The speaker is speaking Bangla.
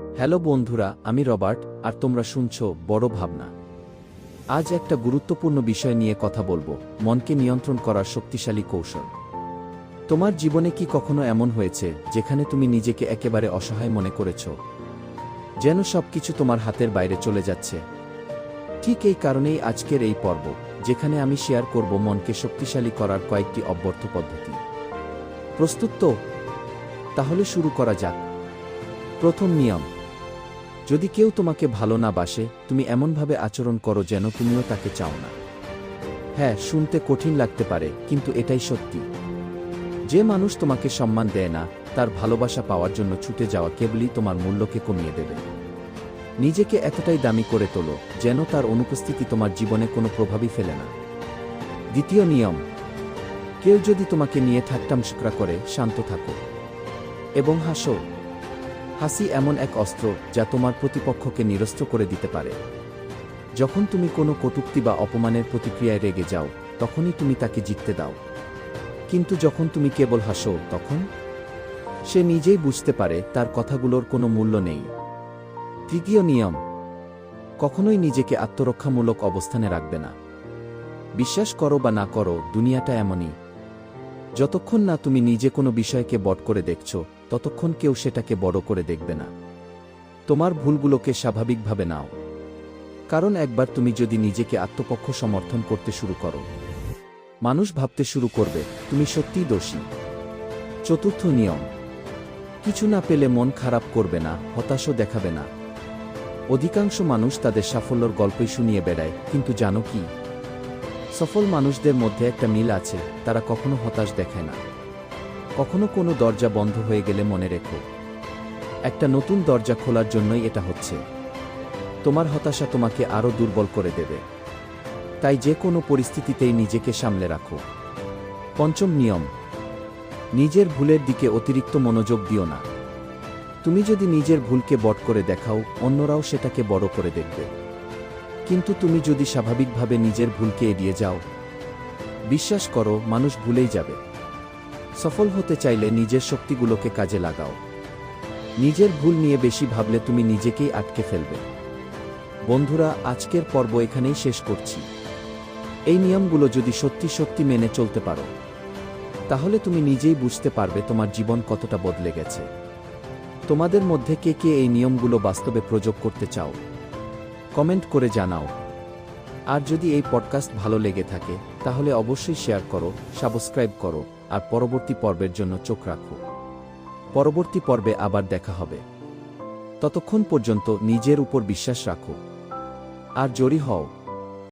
হ্যালো বন্ধুরা, আমি রবার্ট, আর তোমরা শুনছ বড় ভাবনা। আজ একটা গুরুত্বপূর্ণ বিষয় নিয়ে কথা বলব, মনকে নিয়ন্ত্রণ করার শক্তিশালী কৌশল। তোমার জীবনে কি কখনো এমন হয়েছে, যেখানে তুমি নিজেকে একেবারে অসহায় মনে করেছ? যেন সবকিছু তোমার হাতের বাইরে চলে যাচ্ছে। ঠিক এই কারণেই আজকের এই পর্ব, যেখানে আমি শেয়ার করব মনকে শক্তিশালী করার কয়েকটি অব্যর্থ পদ্ধতি। প্রস্তুত তো? তাহলে শুরু করা যাক। প্রথম নিয়ম, যদি কেউ তোমাকে ভালো না বাসে, তুমি এমনভাবে আচরণ করো যেন তুমিও তাকে চাও না। হ্যাঁ শুনতে কঠিন লাগতে পারে, কিন্তু এটাই সত্যি। যে মানুষ তোমাকে সম্মান দেয় না, তার ভালোবাসা পাওয়ার জন্য ছুটে যাওয়া কেবলই তোমার মূল্যকে কমিয়ে দেবে। নিজেকে এতটাই দামি করে তোলো, যেন তার অনুপস্থিতি তোমার জীবনে কোনো প্রভাবই ফেলে না। দ্বিতীয় নিয়ম, কেউ যদি তোমাকে নিয়ে ঠাট্টামশুকরা করে, শান্ত থাকো এবং হাসো। হাসি এমন এক অস্ত্র যা তোমার প্রতিপক্ষকে নিরস্ত করে দিতে পারে। যখন তুমি কোনো কটুক্তি বা অপমানের প্রতিক্রিয়ায় রেগে যাও, তখনই তুমি তাকে জিততে দাও। কিন্তু যখন তুমি কেবল হাসো, তখন? সে নিজেই বুঝতে পারে তার কথাগুলোর কোনো মূল্য নেই। তৃতীয় নিয়ম, কখনোই নিজেকে আত্মরক্ষামূলক অবস্থানে রাখবে না। বিশ্বাস করো বা না করো, দুনিয়াটা এমনই। যতক্ষণ না তুমি নিজে কোনো বিষয়কে বট করে দেখছ, ততক্ষণ কেউ সেটাকে বড় করে দেখবে না। তোমার ভুলগুলোকে স্বাভাবিকভাবে নাও। কারণ একবার তুমি যদি নিজেকে আত্মপক্ষ সমর্থন করতে শুরু করো, মানুষ ভাবতে শুরু করবে, তুমি সত্যিই দোষী। চতুর্থ নিয়ম, কিছু না পেলে মন খারাপ করবে না, হতাশও দেখাবে না। অধিকাংশ মানুষ তাদের সাফল্যর গল্পই শুনিয়ে বেড়ায়, কিন্তু জানো কি? সফল মানুষদের মধ্যে একটা মিল আছে, তারা কখনো হতাশ দেখে না। কখনো কোনো দরজা বন্ধ হয়ে গেলে মনে রেখো। একটা নতুন দরজা খোলার জন্যই এটা হচ্ছে। তোমার হতাশা তোমাকে আরও দুর্বল করে দেবে। তাই যে কোনো পরিস্থিতিতেই নিজেকে সামলে রাখো। পঞ্চম নিয়ম, নিজের ভুলের দিকে অতিরিক্ত মনোযোগ দিও না। তুমি যদি নিজের ভুলকে বট করে দেখাও, অন্যরাও সেটাকে বড় করে দেখবে। কিন্তু তুমি যদি স্বাভাবিকভাবে নিজের ভুলকে এড়িয়ে যাও, বিশ্বাস করো, মানুষ ভুলেই যাবে। সফল হতে চাইলে নিজের শক্তিগুলোকে কাজে লাগাও। নিজের ভুল নিয়ে বেশি ভাবলে তুমি নিজেকেই আটকে ফেলবে। বন্ধুরা, আজকের পর্ব এখানেই শেষ করছি। এই নিয়মগুলো যদি সত্যি সত্যি মেনে চলতে পারো, তাহলে তুমি নিজেই বুঝতে পারবে তোমার জীবন কতটা বদলে গেছে। তোমাদের মধ্যে কে কে এই নিয়মগুলো বাস্তবে প্রয়োগ করতে চাও? কমেন্ট করে জানাও। আর যদি এই পডকাস্ট ভালো লেগে থাকে, তাহলে অবশ্যই শেয়ার করো, সাবস্ক্রাইব করো, আর পরবর্তী পর্বের জন্য চোখ রাখো। পরবর্তী পর্বে আবার দেখা হবে। ততক্ষণ পর্যন্ত নিজের উপর বিশ্বাস রাখো। আর জরি হও।